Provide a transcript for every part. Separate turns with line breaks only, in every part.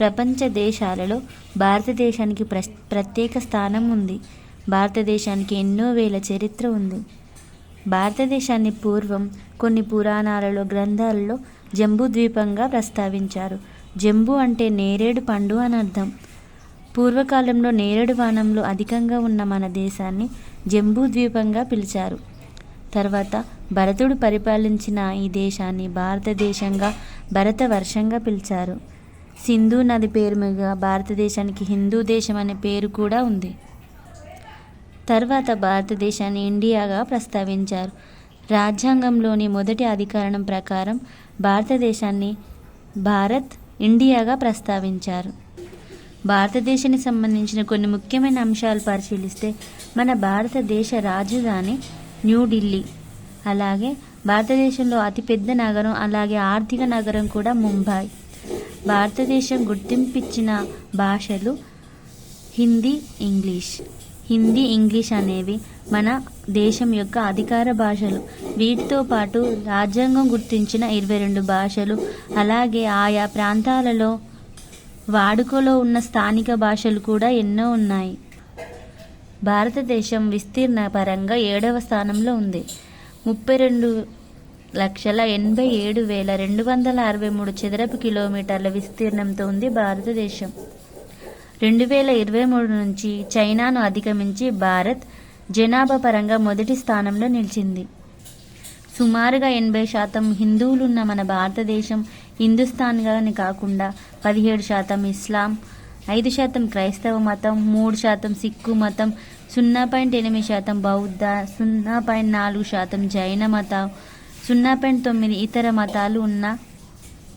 ప్రపంచ దేశాలలో భారతదేశానికి ప్ర ప్రత్యేక స్థానం ఉంది. భారతదేశానికి ఎన్నో వేల చరిత్ర ఉంది. భారతదేశాన్ని పూర్వం కొన్ని పురాణాలలో గ్రంథాలలో జంబూ ద్వీపంగా ప్రస్తావించారు. జంబూ అంటే నేరేడు పండు అని అర్థం. పూర్వకాలంలో నేరేడు వనంలో అధికంగా ఉన్న మన దేశాన్ని జంబూ ద్వీపంగా పిలిచారు. తర్వాత భరతుడు పరిపాలించిన ఈ దేశాన్ని భారతదేశంగా భరత వర్షంగా పిలిచారు. సింధు నది పేరు మీద భారతదేశానికి హిందూ దేశం అనే పేరు కూడా ఉంది. తర్వాత భారతదేశాన్ని ఇండియాగా ప్రస్తావించారు. రాజ్యాంగంలోని మొదటి అధికరణం ప్రకారం భారతదేశాన్ని భారత్ ఇండియాగా ప్రస్తావించారు. భారతదేశానికి సంబంధించిన కొన్ని ముఖ్యమైన అంశాలు పరిశీలిస్తే మన భారతదేశ రాజధాని న్యూఢిల్లీ అలాగే భారతదేశంలో అతిపెద్ద నగరం అలాగే ఆర్థిక నగరం కూడా ముంబై. భారతదేశం గుర్తింపిచ్చిన భాషలు హిందీ ఇంగ్లీష్. హిందీ ఇంగ్లీష్ అనేవి మన దేశం యొక్క అధికార భాషలు. వీటితో పాటు రాజ్యాంగం గుర్తించిన ఇరవై రెండు భాషలు అలాగే ఆయా ప్రాంతాలలో వాడుకలో ఉన్న స్థానిక భాషలు కూడా ఎన్నో ఉన్నాయి. భారతదేశం విస్తీర్ణ పరంగా ఏడవ స్థానంలో ఉంది. ముప్పై రెండు లక్షల ఎనభై ఏడు వేల రెండు వందల అరవై మూడు చదరపు కిలోమీటర్ల విస్తీర్ణంతో ఉంది భారతదేశం. రెండు వేల ఇరవై మూడు నుంచి చైనాను అధిగమించి భారత్ జనాభా పరంగా మొదటి స్థానంలో నిలిచింది. సుమారుగా ఎనభై శాతం హిందువులున్న మన భారతదేశం హిందుస్థాన్గానే కాకుండా పదిహేడు శాతం ఇస్లాం ఐదు శాతం క్రైస్తవ మతం మూడు శాతం సిక్కు మతం సున్నా పాయింట్ ఎనిమిది శాతం బౌద్ధ సున్నా పాయింట్ నాలుగు శాతం జైన మతం సున్నా పాయింట్ తొమ్మిది ఇతర మతాలు ఉన్న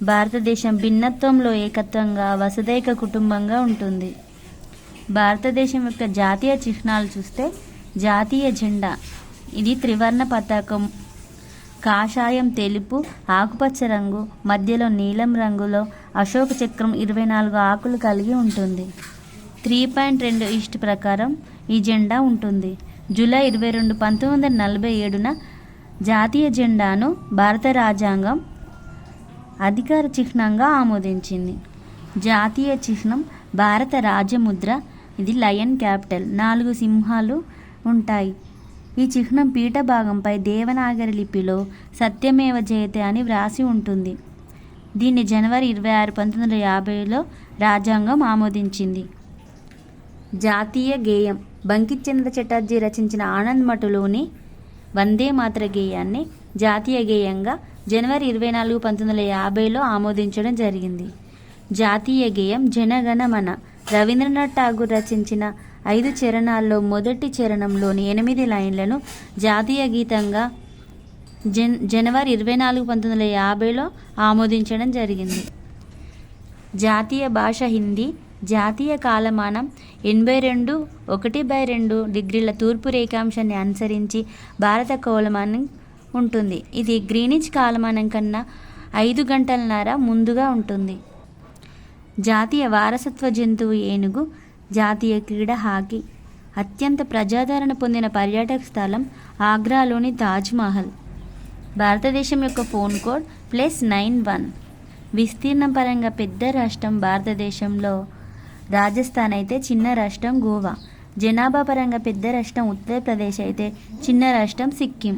భారతదేశం భిన్నత్వంలో ఏకత్వంగా వసుదైక కుటుంబంగా ఉంటుంది. భారతదేశం యొక్క జాతీయ చిహ్నాలు చూస్తే జాతీయ జెండా. ఇది త్రివర్ణ పతాకం. కాషాయం తెలుపు ఆకుపచ్చ రంగు మధ్యలో నీలం రంగులో అశోక చక్రం ఇరవై నాలుగు ఆకులు కలిగి ఉంటుంది. త్రీ పాయింట్ రెండు ఈస్ట్ ప్రకారం ఈ జెండా ఉంటుంది. జూలై ఇరవై రెండు పంతొమ్మిది వందల నలభై ఏడున జాతీయ జెండాను భారత రాజ్యాంగం అధికార చిహ్నంగా ఆమోదించింది. జాతీయ చిహ్నం భారత రాజముద్ర ఇది లయన్ క్యాపిటల్. నాలుగు సింహాలు ఉంటాయి. ఈ చిహ్నం పీఠ భాగంపై దేవనాగరి లిపిలో సత్యమేవ జయతే అని వ్రాసి ఉంటుంది. దీన్ని జనవరి ఇరవై ఆరు పంతొమ్మిది వందల యాభైలో రాజ్యాంగం ఆమోదించింది. జాతీయ గేయం. బంకిచంద్ర చటర్జీ రచించిన ఆనంద్ మఠులోని వందే మాతర గేయాన్ని జాతీయ గేయంగా జనవరి ఇరవై నాలుగు పంతొమ్మిది వందల యాభైలో ఆమోదించడం జరిగింది. జాతీయ గేయం జనగణమన. రవీంద్రనాథ్ ఠాగూర్ రచించిన ఐదు చరణాల్లో మొదటి చరణంలోని ఎనిమిది లైన్లను జాతీయ గీతంగా జన్ జనవరి ఇరవై నాలుగు పంతొమ్మిది వందల యాభైలో ఆమోదించడం జరిగింది. జాతీయ భాష హిందీ జాతీయ కాలమానం ఎనభై రెండు ఒకటి బై రెండు డిగ్రీల తూర్పు రేఖాంశాన్ని అనుసరించి భారత కాలమానం ఉంటుంది. ఇది గ్రీనిచ్ కాలమానం కన్నా ఐదు గంటలన్నర ముందుగా ఉంటుంది. జాతీయ వారసత్వ జంతువు ఏనుగు జాతీయ క్రీడ హాకీ అత్యంత ప్రజాదరణ పొందిన పర్యాటక స్థలం ఆగ్రాలోని తాజ్మహల్ భారతదేశం యొక్క phone code plus nine one. విస్తీర్ణ పరంగా పెద్ద రాష్ట్రం భారతదేశంలో రాజస్థాన్ అయితే చిన్న రాష్ట్రం గోవా. జనాభా పరంగా పెద్ద రాష్ట్రం ఉత్తరప్రదేశ్ అయితే చిన్న రాష్ట్రం సిక్కిం.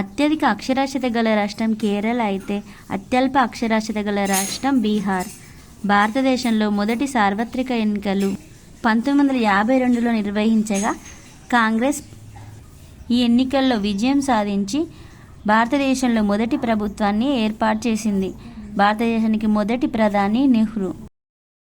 అత్యధిక అక్షరాస్యత గల రాష్ట్రం కేరళ అయితే అత్యల్ప అక్షరాస్యత గల రాష్ట్రం బీహార్. భారతదేశంలో మొదటి సార్వత్రిక ఎన్నికలు పంతొమ్మిది వందల యాభై రెండులో నిర్వహించగా కాంగ్రెస్ ఈ ఎన్నికల్లో విజయం సాధించి భారతదేశంలో మొదటి ప్రభుత్వాన్ని ఏర్పాటు చేసింది. భారతదేశానికి మొదటి ప్రధాని నెహ్రూ.